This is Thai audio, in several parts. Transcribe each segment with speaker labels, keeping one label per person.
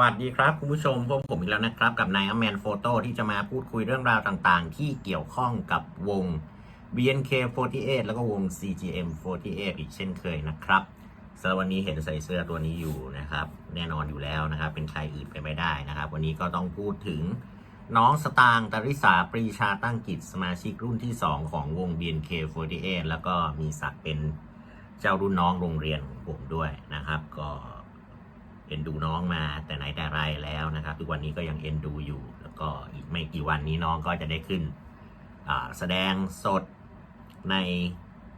Speaker 1: วัสดีครับ คุณผู้ชมพบผมอีกแล้วนะครับ กับนายอแมนโฟโต้ที่จะมาพูดคุยเรื่องราวต่างๆ ที่เกี่ยวข้องกับวง BNK48 แล้วก็วง CGM48 อีกเช่นเคยนะครับสำหรับวันนี้เห็นใส่เสื้อตัวนี้อยู่นะครับ แน่นอนอยู่แล้วนะครับ เป็นใครอื่นไปไม่ได้นะครับ วันนี้ก็ต้องพูดถึงน้องสตางค์ตริสาปรีชาตั้งกิจสมาชิกรุ่นที่ 2 ของวง BNK48 แล้วก็มีศักดิ์เป็นเจ้ารุ่นน้องโรงเรียนของผมด้วยนะครับ ก็ เอ็นดูน้องมาแต่ไหนแต่ไรแล้วนะครับ ทุกวันนี้ก็ยังเอ็นดูอยู่ แล้วก็อีกไม่กี่วันนี้น้องก็จะได้ขึ้นแสดงสดใน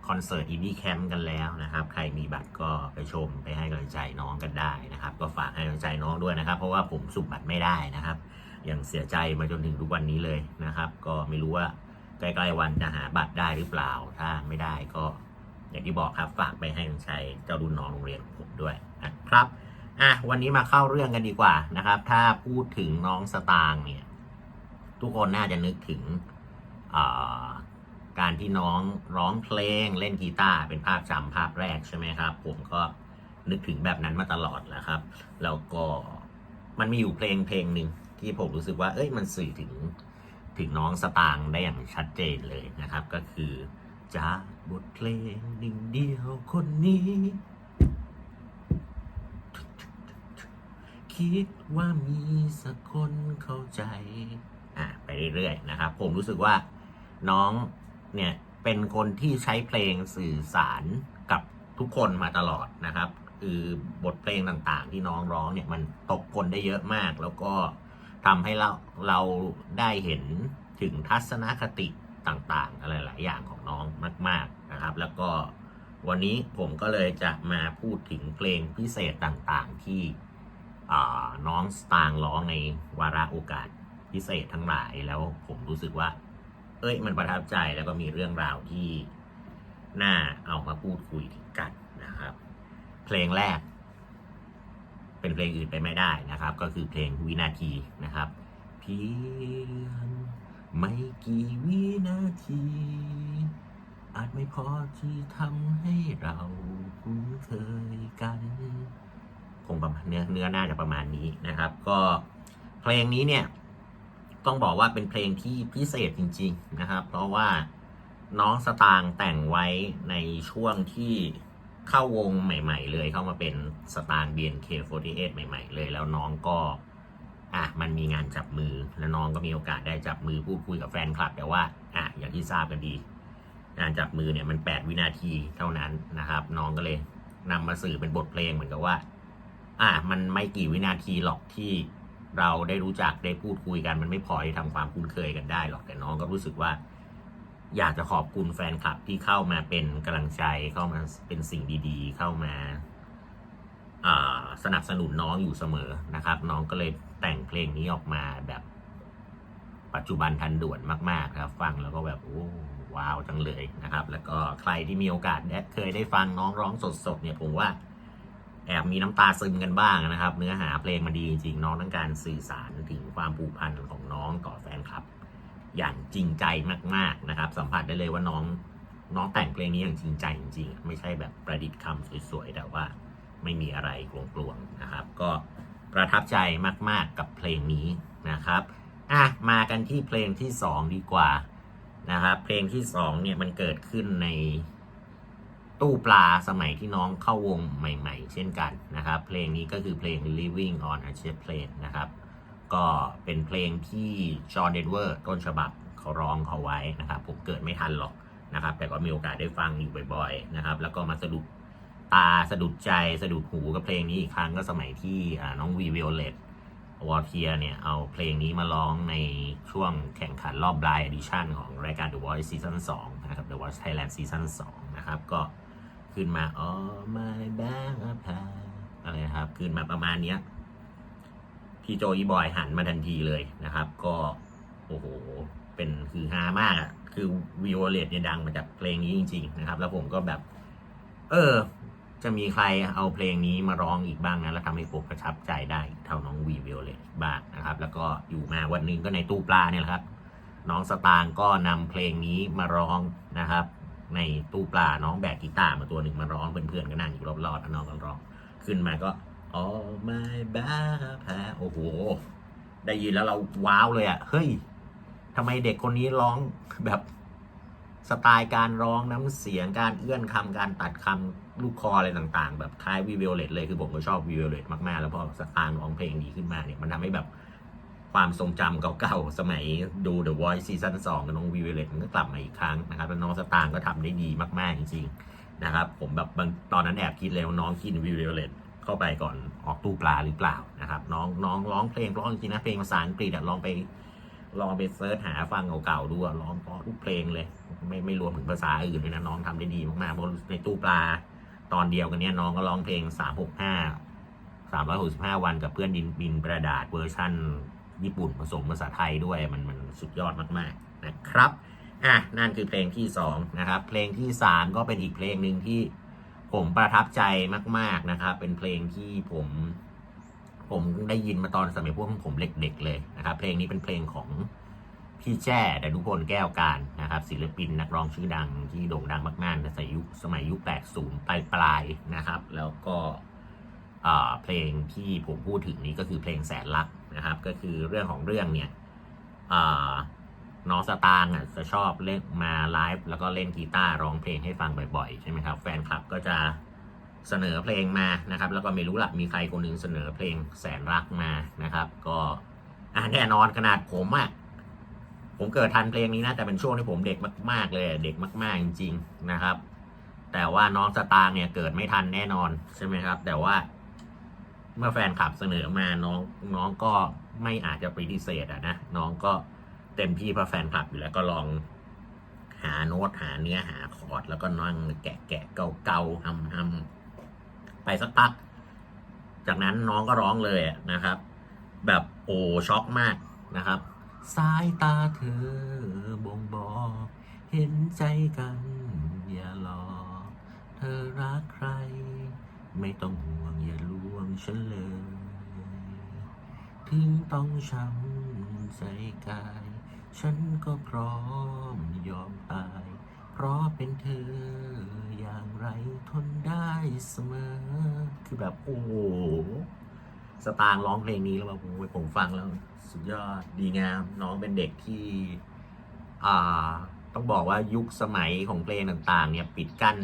Speaker 1: คอนเสิร์ตอินดี้แคมป์กันแล้วนะครับ ใครมีบัตรก็ไปชมไปให้กำลังใจน้องกันได้นะครับ ก็ฝากให้กำลังใจน้องด้วยนะครับ เพราะว่าผมสุ่มบัตรไม่ได้นะครับ ยังเสียใจมาจนถึงทุกวันนี้เลยนะครับ ก็ไม่รู้ว่าใกล้ๆวันจะหาบัตรได้หรือเปล่า ถ้าไม่ได้ก็อย่างที่บอกครับฝากไปให้กำลังใจเจ้ารุ่นน้องโรงเรียนของผมด้วยนะครับ อะวันนี้มาเข้าเรื่องกันดีกว่านะครับ ถ้าพูดถึงน้องสตางค์เนี่ย ทุกคนน่าจะนึกถึงการที่น้องร้องเพลงเล่นกีตาร์เป็นภาพจำภาพแรกใช่ไหมครับ ผมก็นึกถึงแบบนั้นมาตลอดแหละครับ แล้วก็มันมีอยู่เพลงเพลงหนึ่งที่ผมรู้สึกว่า เอ้ยมันสื่อถึงถึงน้องสตางค์ได้อย่างชัดเจนเลยนะครับ ก็คือจากบทเพลงหนึ่งเดียวคนนี้ คิดว่ามีสักคนเข้าใจ อะไปเรื่อยๆนะครับ ผมรู้สึกว่าน้องเนี่ยเป็นคนที่ใช้เพลงสื่อสารกับทุกคนมาตลอดนะครับ คือบทเพลงต่างๆ ที่น้องร้องเนี่ยมันตกคนได้เยอะมาก แล้วก็ทำให้เราเราได้เห็นถึงทัศนคติต่างๆ อะไรหลายอย่างของน้องมาก ๆนะครับ แล้วก็วันนี้ผมก็เลยจะมาพูดถึงเพลงพิเศษต่างๆ ที่ น้องสตางร้องในวาระโอกาสพิเศษทั้งหลายแล้วผมรู้สึกว่า เอ้ย มันประทับใจแล้วก็มีเรื่องราวที่น่าเอามาพูดคุยกันนะครับ เพลงแรก เป็นเพลงอื่นไปไม่ได้นะครับ ก็คือเพลงวินาทีนะครับ เพียงไม่กี่วินาที อาจไม่พอที่ทำให้เราคุ้นเคยกัน คงประมาณเนื้อเนื้อน่าจะประมาณนี้นะครับ ก็เพลงนี้เนี่ยต้องบอกว่าเป็นเพลงที่พิเศษจริง ๆนะครับ เพราะว่าน้องสตางค์แต่งไว้ในช่วงที่เข้าวงใหม่ ๆ เลยเข้ามาเป็นสตางค์ BNK48 ใหม่ ๆ เลย แล้วน้องก็อะมันมีงานจับมือแล้วน้องก็มีโอกาสได้จับมือพูดคุยกับแฟนคลับ แต่ว่าอะอย่างที่ทราบกันดี งานจับมือเนี่ยมัน 8 วินาทีเท่านั้นนะครับ น้องก็เลยนำมาสื่อเป็นบทเพลงเหมือนกับว่า อะมันไม่กี่วินาทีหรอกที่เราได้รู้จักได้พูดคุยกันมันไม่พอที่ทำความคุ้นเคยกันได้หรอกแต่น้องก็รู้สึกว่า อยากจะขอบคุณแฟนคลับที่เข้ามาเป็นกำลังใจเข้ามาเป็นสิ่งดีๆ เข้ามาอ่าสนับสนุนน้องอยู่เสมอนะครับ น้องก็เลยแต่งเพลงนี้ออกมาแบบปัจจุบันทันด่วนมาก ๆ ครับ ฟังแล้วก็แบบโอ้ว้าวจังเลยนะครับ แล้วก็ใครที่มีโอกาสได้เคยได้ฟังน้องร้องสดๆเนี่ยผมว่า แอบมีน้ำตาซึมกันบ้างนะครับ เนื้อหาเพลงมันดีจริงๆน้องต้องการสื่อสารถึงความผูกพันของน้องต่อแฟนคลับ อย่างจริงใจมากๆนะครับ สัมผัสได้เลยว่าน้องน้องแต่งเพลงนี้อย่างจริงใจจริงๆ ไม่ใช่แบบประดิษฐ์คำสวยๆ แต่ว่าไม่มีอะไรกลวงๆนะครับ ก็ประทับใจมากๆกับเพลงนี้นะครับอะมากันที่เพลงที่สองดีกว่านะครับเพลงที่สองเนี่ยมันเกิดขึ้นใน ตู้ปลาสมัยที่น้องเข้าวงใหม่ ๆ เช่นกันนะครับ เพลงนี้ก็คือเพลง Living on a Jet Plane นะครับ ก็เป็นเพลงที่จอห์นเดนเวอร์ต้นฉบับเขาร้องเขาไว้นะครับ ผมเกิดไม่ทันหรอกนะครับ แต่ก็มีโอกาสได้ฟังอยู่บ่อยๆนะครับ แล้วก็มาสะดุดตาสะดุดใจสะดุดหูกับเพลงนี้อีกครั้งก็สมัยที่น้องวีวิโอเลตวอร์เทียเนี่ย เอาเพลงนี้มาร้องในช่วงแข่งขันรอบบลายอดิชั่นของรายการ The Voice Season 2 นะครับ The Voice Thailand Season 2 นะครับ ก็ ขึ้นมา oh my back up อะไรนะครับ ขึ้นมาประมาณเนี้ยพี่โจอีบอยหันมาทันทีเลยนะครับ ก็โอ้โหเป็นคือฮามากอะคือวิโอเลตเนี่ยดังมาจากเพลงนี้จริง ๆ นะครับ แล้วผมก็แบบ เออ จะมีใครเอาเพลงนี้มาร้องอีกบ้างนะแล้วทำให้ผมประทับใจได้เท่าน้องวีวิโอเลตบ้างนะครับ แล้วก็อยู่มาวันนึงก็ในตู้ปลาเนี่ยแหละครับ น้องสตางก็นำเพลงนี้มาร้องนะครับ ในตู้ปลาน้องแบกกีตาร์มาตัวหนึ่งมาร้องเพื่อนๆก็นั่งอยู่รอบๆน้องก็ร้องขึ้นมาก็ all my back โอ้โห ได้ยินแล้วเราว้าวเลยอะ่ะ เฮ้ยทำไมเด็กคนนี้ร้องแบบสไตล์การร้องน้ำเสียงการเอื้อนคำการตัดคำลูกคออะไรต่าง ๆ แบบคล้ายวีวิโอเลตเลยคือผมก็ชอบวีวิโอเลตมากๆ แล้วพอสตางค์ร้องเพลงนี้ขึ้นมาเนี่ยมันทำให้แบบ ความทรงจำเก่าๆ สมัยดู The Voice ซีซั่น2กับน้องวีวิโอเลตมันก็กลับมาอีกครั้งนะครับ แล้วน้องสตางค์ก็ทำได้ดีมากๆ จริงๆ นะครับ ผมแบบตอนนั้นแอบคิดเลยว่าน้องกินวีวิโอเลตเข้าไปก่อนออกตู้ปลาหรือเปล่านะครับ น้องน้องร้องเพลงร้องจริงนะเพลงภาษาอังกฤษลองไปลองไปเซิร์ชหาฟังเก่าๆดูร้องเพราะทุกเพลงเลย ไม่ไม่รวมถึงภาษาอื่นเลยนะน้องทำได้ดีมากๆเพราะในตู้ปลาตอนเดียวกันเนี้ยน้องก็ร้องเพลงสามหกห้าสามร้อยหกสิบห้าวันกับเพื่อนดินบินกระดาษเวอร์ชั่น ญี่ปุ่นผสมภาษาไทยด้วยมันมันสุดยอดมากๆนะครับอะนั่นคือเพลงที่สองนะครับเพลงที่สามก็เป็นอีกเพลงหนึ่งที่ผมประทับใจมาก ๆนะครับ เป็นเพลงที่ผม ผมได้ยินมาตอนสมัยพวกผมเด็กๆเลยนะครับ เพลงนี้เป็นเพลงของพี่แจ้ดนุพลแก้วการนะครับ ศิลปินนักร้องชื่อดังที่โด่งดังมากๆในสมัยยุคสมัยยุค80ปลายปลายๆนะครับ แล้วก็อ่าเพลงที่ผมพูดถึงนี้ก็คือเพลงแสนรัก นะครับ ก็คือเรื่องของเรื่องเนี่ยน้องสตางค์อะจะชอบเล่นมาไลฟ์แล้วก็เล่นกีตาร์ร้องเพลงให้ฟังบ่อยๆ ใช่ไหมครับ แฟนคลับก็จะเสนอเพลงมานะครับ แล้วก็ไม่รู้ละมีใครคนหนึงเสนอเพลงแสนรักมานะครับ ก็อะแน่นอนขนาดผมอะผมเกิดทันเพลงนี้นะ แต่เป็นช่วงที่ผมเด็กมาก ๆ เลยเด็กมาก ๆ จริง ๆ นะครับ แต่ว่าน้องสตางค์เนี่ยเกิดไม่ทันแน่นอนใช่ไหมครับ แต่ว่า เมื่อแฟนคลับเสนอมาน้องน้องก็ไม่อาจจะปฏิเสธอะนะน้องก็เต็มที่เพราะแฟนคลับอยู่แล้วก็ลองหาโน้ตหาเนื้อหาคอร์ดแล้วก็นั่งแกะแกะเกาเกาๆฮัมฮัมไปสักพัก จากนั้นน้องก็ร้องเลยนะครับ แบบโอ้ช็อกมากนะครับ สายตาเธอบ่งบอกเห็นใจกัน อย่าหลอกเธอรักใคร ไม่ต้องห่วงอย่าลวง ฉันเลยถึงต้องช้ำใจกาย ฉันก็พร้อมยอมตาย เพราะเป็นเธออย่างไรทนได้เสมอ คือแบบโอ้โหสตางค์ร้องเพลงนี้แล้วแบบผมฟังแล้ว สุดยอดดีงาม น้องเป็นเด็กที่ อ่า ต้องบอกว่ายุคสมัยของเพลงต่าง ๆ เนี่ย ปิดกั้น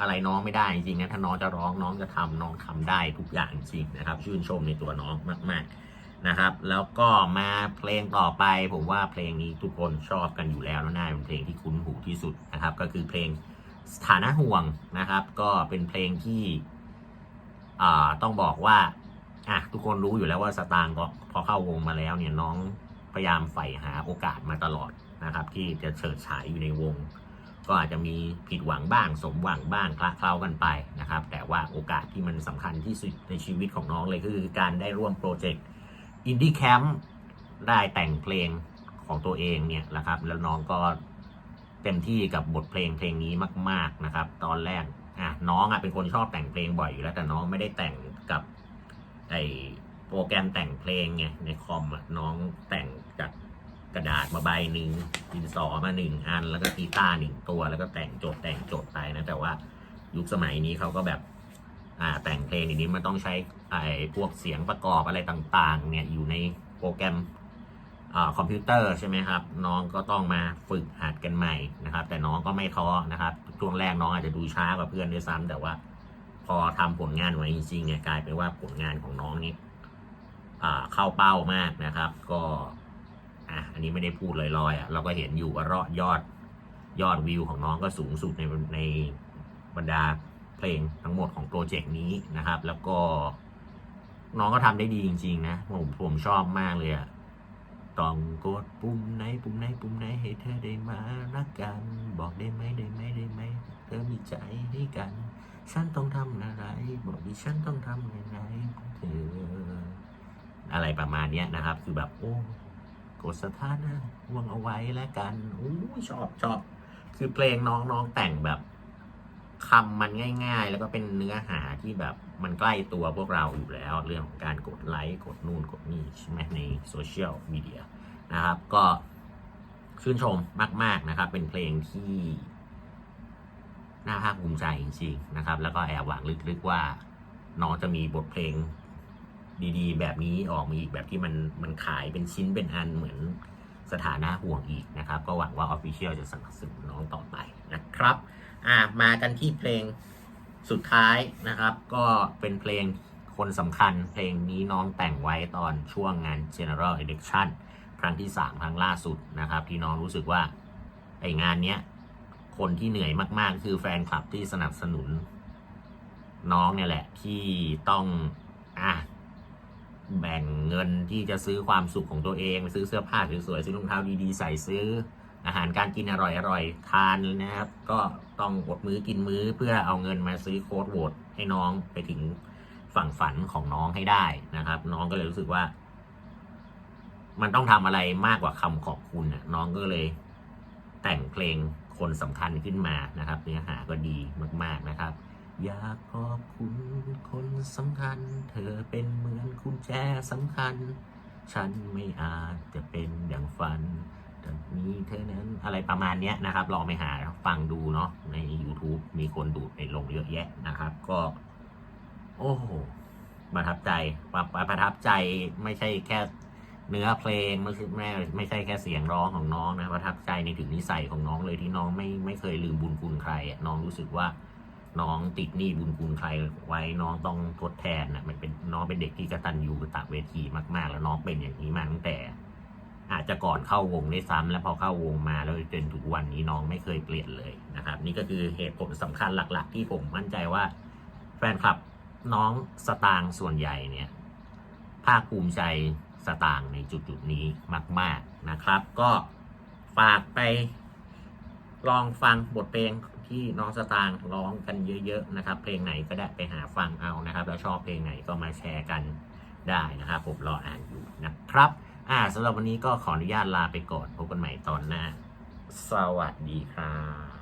Speaker 1: อะไรน้องไม่ได้จริงๆนะถ้าน้องจะร้องน้องจะทำน้องทำได้ทุกอย่างจริงนะครับ ชื่นชมในตัวน้องมาก ๆนะครับ แล้วก็มาเพลงต่อไป ผมว่าเพลงนี้ทุกคนชอบกันอยู่แล้วแล้วน่าเป็นเพลงที่คุ้นหูที่สุดนะครับ ก็คือเพลงสถานะห่วงนะครับ ก็เป็นเพลงที่ต้องบอกว่าอะทุกคนรู้อยู่แล้วว่าสตางค์ก็พอเข้าวงมาแล้วเนี่ยน้องพยายามใฝ่หาโอกาสมาตลอดนะครับ ที่จะเฉิดฉายอยู่ในวง ก็อาจจะมีผิดหวังบ้าง สมหวังบ้างคละเคล้ากันไปนะครับ แต่ว่าโอกาสที่มันสำคัญที่สุดในชีวิตของน้องเลยคือการได้ร่วมโปรเจกต์อินดี้แคมป์ได้แต่งเพลงของตัวเองเนี่ยนะครับ แล้วน้องก็เต็มที่กับบทเพลงเพลงนี้มาก ๆนะครับ ตอนแรกอะน้องอะเป็นคนชอบแต่งเพลงบ่อยอยู่แล้วแต่น้องไม่ได้แต่งกับไอโปรแกรมแต่งเพลงไงในคอมอะน้องแต่ง ระดาษมาใบหนึ่งดินสอมาหนึ่งอัน แล้วก็กีตาร์หนึ่งตัวแล้วก็แต่งโจทย์แต่งโจทย์ไปนะแต่ว่ายุคสมัยนี้เขาก็แบบอ่าแต่งเพลงอย่างนี้มันต้องใช้ไอ้พวกเสียงประกอบอะไรต่างๆ เนี่ยอยู่ในโปรแกรมอ่าคอมพิวเตอร์ใช่ไหมครับ น้องก็ต้องมาฝึกหัดกันใหม่นะครับ แต่น้องก็ไม่ท้อนะครับช่วงแรกน้องอาจจะดูช้ากว่าเพื่อนด้วยซ้ำแต่ว่าพอทำผลงานไว้จริงๆเนี่ยกลายเป็นว่าผลงานของน้องนี่อ่าเข้าเป้ามากนะครับ ก็ อะอันนี้ไม่ได้พูดลอยๆอะเราก็เห็นอยู่ว่ารอยอดยอดวิวของน้องก็สูงสุดในในบรรดาเพลงทั้งหมดของโปรเจกต์นี้นะครับ แล้วก็น้องก็ทำได้ดีจริง ๆ นะ ผมผมชอบมากเลยอะต้องกดปุ่มไหนปุ่มไหนปุ่มไหนให้เธอได้มารักกัน บอกได้ไหมได้ไหมได้ไหมเธอมีใจให้กันฉันต้องทำอะไร บอกดิฉันต้องทำยังไงเธออะไรประมาณเนี้ยนะครับ คือแบบโอ้ กดสถานะวงเอาไว้แล้วกันโอ้ชอบชอบคือเพลงน้องน้องแต่งแบบคำมันง่าย ๆ แล้วก็เป็นเนื้อหาที่แบบมันใกล้ตัวพวกเราอยู่แล้ว เรื่องของการกดไลค์กดนู่นกดนี่ใช่ไหมในโซเชียลมีเดียนะครับ ก็ชื่นชมมาก ๆนะครับ เป็นเพลงที่น่าภาคภูมิใจจริงๆนะครับ แล้วก็แอบหวังลึกๆว่า น้องจะมีบทเพลง ดีๆ แบบนี้ออกมาอีกแบบที่มันมันขายเป็นชิ้นเป็นอันเหมือนสถานะห่วงอีกนะครับ ก็หวังว่า Official จะสนับสนุนน้องต่อไปนะครับอะมากันที่เพลงสุดท้ายนะครับ ก็เป็นเพลงคนสำคัญ เพลงนี้น้องแต่งไว้ตอนช่วงงาน General Election ครั้งที่ 3 ครั้งล่าสุดนะครับ ที่น้องรู้สึกว่าไองานเนี้ยคนที่เหนื่อยมากๆ คือแฟนคลับที่สนับสนุน น้องเนี่ยแหละที่ต้องอะ แบ่งเงินที่จะซื้อความสุขของตัวเองซื้อเสื้อผ้าสวยๆซื้อรองเท้าดีๆใส่ซื้อ อาหารการกินอร่อยๆทานนะครับ ก็ต้องอดมื้อกินมื้อเพื่อเอาเงินมาซื้อโค้ดโหวตให้น้องไปถึงฝั่งฝันของน้องให้ได้นะครับ น้องก็เลยรู้สึกว่า มันต้องทำอะไรมากกว่าคำขอบคุณนะน้องก็เลย แต่งเพลงคนสำคัญขึ้นมานะครับ เนื้อหาก็ดีมาก ๆนะครับ อยากขอบคุณคนสำคัญ เธอเป็นเหมือนคุณแจสำคัญ ฉันไม่อาจจะเป็นอย่างฝันแต่มีเธอนั้นอะไรประมาณเนี้ยนะครับ ลองไปหาฟังดูเนาะใน YouTube มีคนดูไปลงเยอะแยะนะครับ ก็ โอ้โหประทับใจประประประทับใจไม่ใช่แค่เนื้อเพลงไม่ใช่ไม่ไม่ใช่แค่เสียงร้องของน้องนะประทับใจในถึงนิสัยของน้องเลยที่น้องไม่ไม่เคยลืมบุญคุณใครน้องรู้สึกว่า น้องติดหนี้บุญคุณใครไว้น้องต้องทดแทนนะมันเป็นน้องเป็นเด็กที่กระตัญญูกตเวทีมากๆ แล้วน้องเป็นอย่างนี้มาตั้งแต่ อาจจะก่อนเข้าวงได้ซ้ำแล้วพอเข้าวงมาแล้วจนถึงวันนี้น้องไม่เคยเปลี่ยนเลยนะครับ นี่ก็คือเหตุผลสำคัญหลัก ๆ ที่ผมมั่นใจว่า แฟนคลับน้องสตางส่วนใหญ่เนี่ยภาคภูมิใจสตางในจุดๆนี้มาก ๆนะครับ ก็ฝากไปลองฟังบทเพลง ที่น้องสตางค์ร้องกันเยอะๆนะครับ เพลงไหนก็ได้ไปหาฟังเอานะครับ แล้วชอบเพลงไหนก็มาแชร์กันได้นะครับผมรออ่านอยู่นะครับอ่าสำหรับวันนี้ก็ขออนุญาตลาไปก่อนพบกันใหม่ตอนหน้า สวัสดีครับ